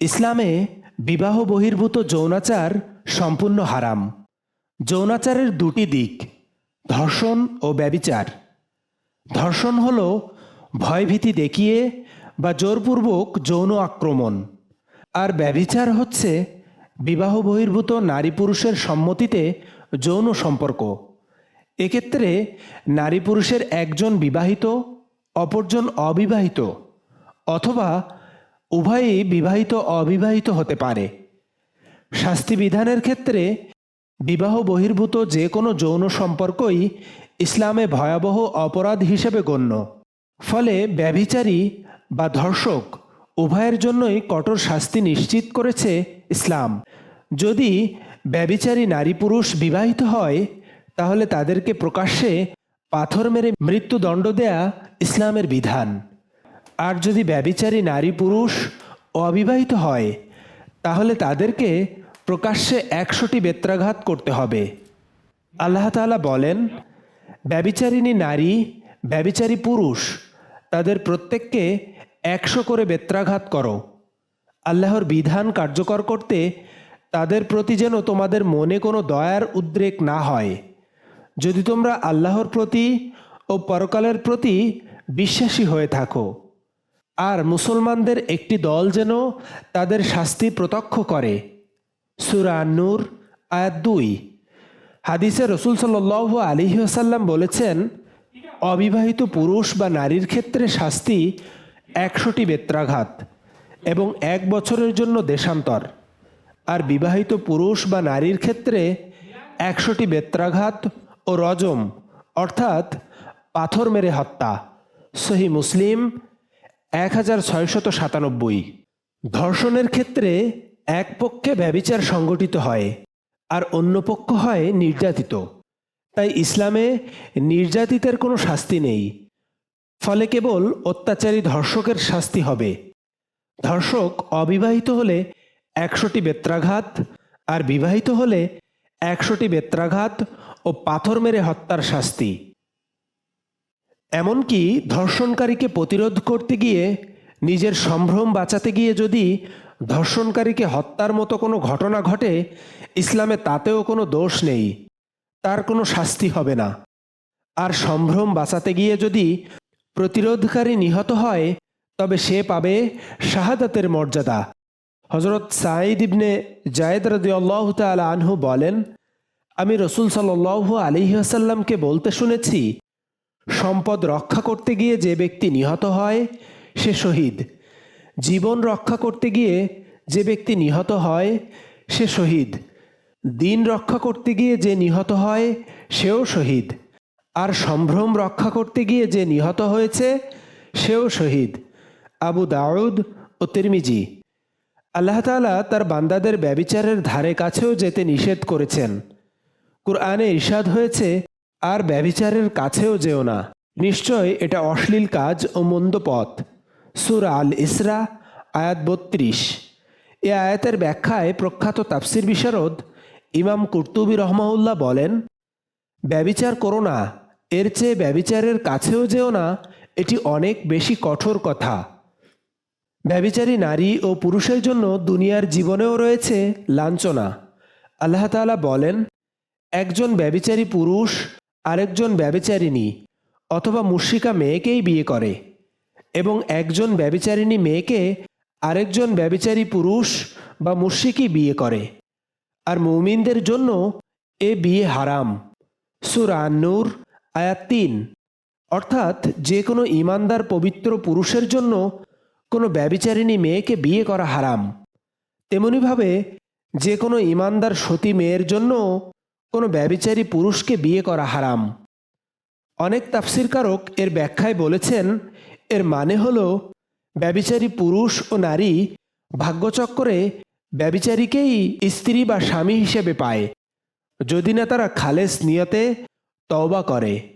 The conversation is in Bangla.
ইসলামে বিবাহ বহির্ভূত যৌনাচার সম্পূর্ণ হারাম। যৌনাচারের দুটি দিক, ধর্ষণ ও ব্যবিচার। ধর্ষণ হল ভয়ভীতি দেখিয়ে বা জোরপূর্বক যৌন আক্রমণ। আর ব্যভিচার হচ্ছে বিবাহ বহির্ভূত নারী পুরুষের সম্মতিতে যৌন সম্পর্ক। এক্ষেত্রে নারী পুরুষের একজন বিবাহিত, অপরজন অবিবাহিত অথবা উভয়ই বিবাহিত অবিবাহিত হতে পারে। শাস্তি বিধানের ক্ষেত্রে বিবাহ বহির্ভূত যে কোনো যৌন সম্পর্কই ইসলামে ভয়াবহ অপরাধ হিসেবে গণ্য। ফলে ব্যভিচারী বা ধর্ষক উভয়ের জন্যই কঠোর শাস্তি নিশ্চিত করেছে ইসলাম। যদি ব্যভিচারী নারী পুরুষ বিবাহিত হয়, তাহলে তাদেরকে প্রকাশ্যে পাথর মেরে মৃত্যুদণ্ড দেয়া ইসলামের বিধান। আর যদি ব্যবিচারী নারী পুরুষ অবিবাহিত হয়, তাহলে তাদেরকে প্রকাশ্যে একশোটি বেত্রাঘাত করতে হবে। আল্লাহ তালা বলেন ব্যবিচারিণী নারী ব্যবিচারী পুরুষ, তাদের প্রত্যেককে একশো করে বেত্রাঘাত করো। আল্লাহর বিধান কার্যকর করতে তাদের প্রতি যেন তোমাদের মনে কোনো দয়ার উদ্রেক না হয়। যদি তোমরা আল্লাহর প্রতি ও পরকালের প্রতি বিশ্বাসী হয়ে থাকো আর মুসলমানদের একটি দল যেন তাদের শাস্তি প্রত্যক্ষ করে। সুরা নূর আয়াত দুই। হাদিসে রসুল সাল আলী আসাল্লাম বলেছেন, অবিবাহিত পুরুষ বা নারীর ক্ষেত্রে শাস্তি একশোটি বেত্রাঘাত এবং এক বছরের জন্য দেশান্তর। আর বিবাহিত পুরুষ বা নারীর ক্ষেত্রে একশোটি বেত্রাঘাত ও রজম, অর্থাৎ পাথর মেরে হত্যা। সহি মুসলিম এক হাজার ছয়শত সাতানব্বই। ধর্ষণের ক্ষেত্রে এক পক্ষে ব্যবিচার সংগঠিত হয়, আর অন্য পক্ষ হয় নির্যাতিত। তাই ইসলামে নির্যাতিতের কোনো শাস্তি নেই, ফলে কেবল অত্যাচারী ধর্ষকের শাস্তি হবে। ধর্ষক অবিবাহিত হলে একশোটি বেত্রাঘাত, আর বিবাহিত হলে একশোটি বেত্রাঘাত ও পাথর মেরে হত্যার শাস্তি। এমনকি ধর্ষণকারীকে প্রতিরোধ করতে গিয়ে, নিজের সম্ভ্রম বাঁচাতে গিয়ে যদি ধর্ষণকারীকে হত্যার মতো কোনো ঘটনা ঘটে, ইসলামে তাতেও কোনো দোষ নেই, তার কোনো শাস্তি হবে না। আর সম্ভ্রম বাঁচাতে গিয়ে যদি প্রতিরোধকারী নিহত হয়, তবে সে পাবে শাহাদাতের মর্যাদা। হজরত সাঈদ ইবনে জায়দ রদিয়াল্লাহ তাল আনহু বলেন, আমি রসুল সাল্লাহ আলিহাসাল্লামকে বলতে শুনেছি সম্পদ রক্ষা করতে গিয়ে যে ব্যক্তি নিহত হয়, সে শহীদ। জীবন রক্ষা করতে গিয়ে যে ব্যক্তি নিহত হয়, সে শহীদ। দিন রক্ষা করতে গিয়ে যে নিহত হয়, সেও শহীদ। আর সম্ভ্রম রক্ষা করতে গিয়ে যে নিহত হয়েছে, সেও শহীদ। আবু দাউদ ও তিরমিজি। আল্লাহ তালা তার বান্দাদের ব্যবিচারের ধারে কাছেও যেতে নিষেধ করেছেন। কুরআনে ইরশাদ হয়েছে আর ব্যবিচারের কাছেও যেও না। নিশ্চয় এটা অশ্লীল কাজ ও মন্দ পথ। সুর আল ইসরা, আয়াত বত্রিশ। এ আয়াতের ব্যাখ্যায় প্রখ্যাত তাফসির বিশারদ ইমাম কুর্তুবি রহমাউল্লাহ বলেন ব্যবিচার করো না, এর চেয়ে ব্যবিচারের কাছেও যেও না, এটি অনেক বেশি কঠোর কথা। ব্যবিচারী নারী ও পুরুষের জন্য দুনিয়ার জীবনেও রয়েছে লাঞ্ছনা। আল্লাহ বলেন, একজন ব্যবিচারী পুরুষ আরেকজন ব্যবিচারিণী অথবা মুশিকা মেয়েকেই বিয়ে করে এবং একজন ব্যবিচারিণী মেয়েকে আরেকজন ব্যবিচারী পুরুষ বা মুশিকই বিয়ে করে। আর মৌমিনদের জন্য এ বিয়ে হারাম। সুরা নূর আয়াত তিন। অর্থাৎ যে কোনো ইমানদার পবিত্র পুরুষের জন্য কোনো ব্যবিচারিণী মেয়েকে বিয়ে করা হারাম। তেমনিভাবে যে কোনো ইমানদার সতী মেয়ের জন্য কোনো ব্যবিচারী পুরুষকে বিয়ে করা হারাম। অনেক তাফসিরকারক এর ব্যাখ্যায় বলেছেন, এর মানে হল ব্যবিচারী পুরুষ ও নারী ভাগ্যচক্রে ব্যবিচারীকেই স্ত্রী বা স্বামী হিসেবে পায়। যদি না তারা খালেস নিয়তে তওবা করে।